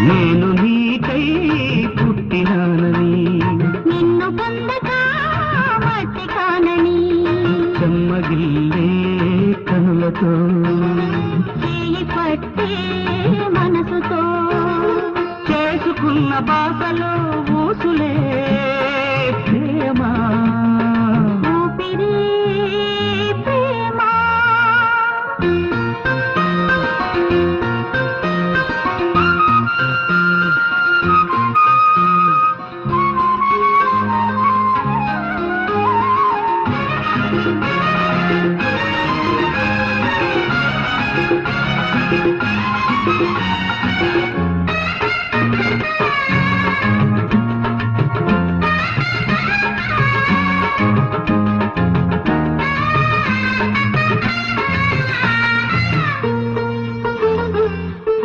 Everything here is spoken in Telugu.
నేను నీకై పుట్టినానని. నిన్ను పొందక మట్టి కానని. చెమ్మగిల్లే కనులతో. చేయి పట్టే మనసుతో. చేసుకున్న బాసలో